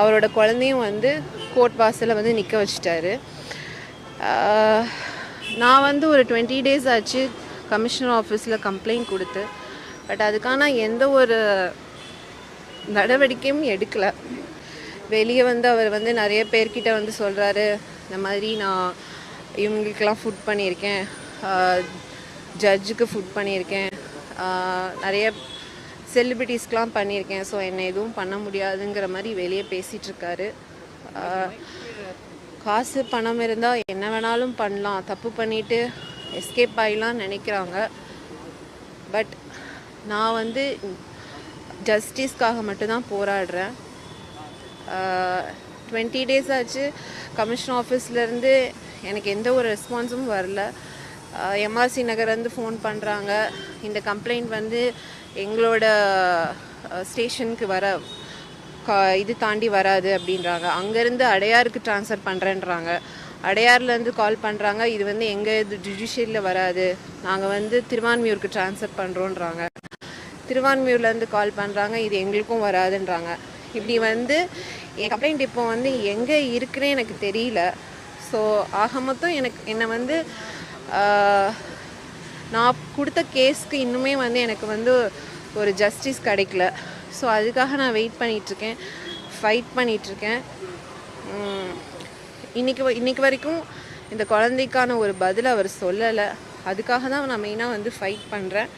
அவரோட குழந்தையும் வந்து கோர்ட் வாசலில் வந்து நிற்க வச்சிட்டாரு. நான் வந்து ஒரு டுவெண்ட்டி டேஸ் ஆச்சு கமிஷனர் ஆஃபீஸில் கம்ப்ளைண்ட் கொடுத்து. பட் அதுக்கான எந்த ஒரு நடவடிக்கையும் எடுக்கலை. வெளியே வந்து அவர் வந்து நிறைய பேர்கிட்ட வந்து சொல்கிறாரு இந்த மாதிரி நான் இவங்களுக்கெல்லாம் ஃபுட் பண்ணியிருக்கேன். ஜட்ஜுக்கு ஃபுட் பண்ணியிருக்கேன். நிறைய செலிபிரிட்டிஸ்க்கெலாம் பண்ணியிருக்கேன். ஸோ என்னை எதுவும் பண்ண முடியாதுங்கிற மாதிரி வெளியே பேசிகிட்டு இருக்காரு காசு பணம் இருந்தால் என்ன வேணாலும் பண்ணலாம். தப்பு பண்ணிவிட்டு எஸ்கேப் ஆகிலாம் நினைக்கிறாங்க. பட் நான் வந்து ஜஸ்டிஸ்க்காக மட்டும்தான் போராடுறேன். டுவெண்ட்டி டேஸ் ஆச்சு. கமிஷன் ஆஃபீஸ்லேருந்து எனக்கு எந்த ஒரு ரெஸ்பான்ஸும் வரல. எம்ஆர்சி நகர்லேருந்து ஃபோன் பண்ணுறாங்க இந்த கம்ப்ளைண்ட் வந்து எங்களோட ஸ்டேஷனுக்கு வர கா- இது தாண்டி வராது அப்படின்றாங்க. அங்கேருந்து அடையாருக்கு ட்ரான்ஸ்ஃபர் பண்ணுறேன்றாங்க அடையார்லேருந்து கால் பண்ணுறாங்க இது வந்து எங்கள் இது ஜுடிஷியலில் வராது. நாங்கள் வந்து திருவான்மியூருக்கு ட்ரான்ஸ்ஃபர் பண்ணுறோன்றாங்க திருவான்மியூர்லேருந்து கால் பண்ணுறாங்க இது எங்களுக்கும் வராதுன்றாங்க. இப்படி வந்து என் கம்ப்ளைண்ட் இப்போ வந்து எங்கே இருக்குன்னு எனக்கு தெரியல. ஸோ ஆக மொத்தம் எனக்கு என்னை வந்து நான் கொடுத்த கேஸ்க்கு இன்னுமே வந்து எனக்கு வந்து ஒரு ஜஸ்டிஸ் கிடைக்கல. ஸோ அதுக்காக நான் வெயிட் பண்ணிகிட்ருக்கேன் ஃபைட் பண்ணிகிட்ருக்கேன் இன்றைக்கி வ- வரைக்கும் இந்த குழந்தைக்கான ஒரு பதில் அவர் சொல்லலை. அதுக்காக தான் நான் மெயினாக வந்து ஃபைட் பண்ணுறேன்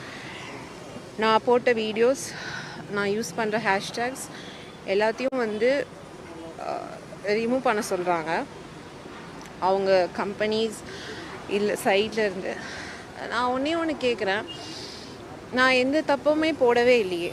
நான் போட்ட வீடியோஸ் நான் யூஸ் பண்ணுற ஹேஷ்டேக்ஸ் எல்லாத்தையும் வந்து ரிமூவ் பண்ண சொல்கிறாங்க அவங்க கம்பெனிஸ் இல்லை சைடில் இருந்து. நான் ஒன்றே ஒன்று கேட்குறேன் நான் எந்த தப்புமே போடவே இல்லையே.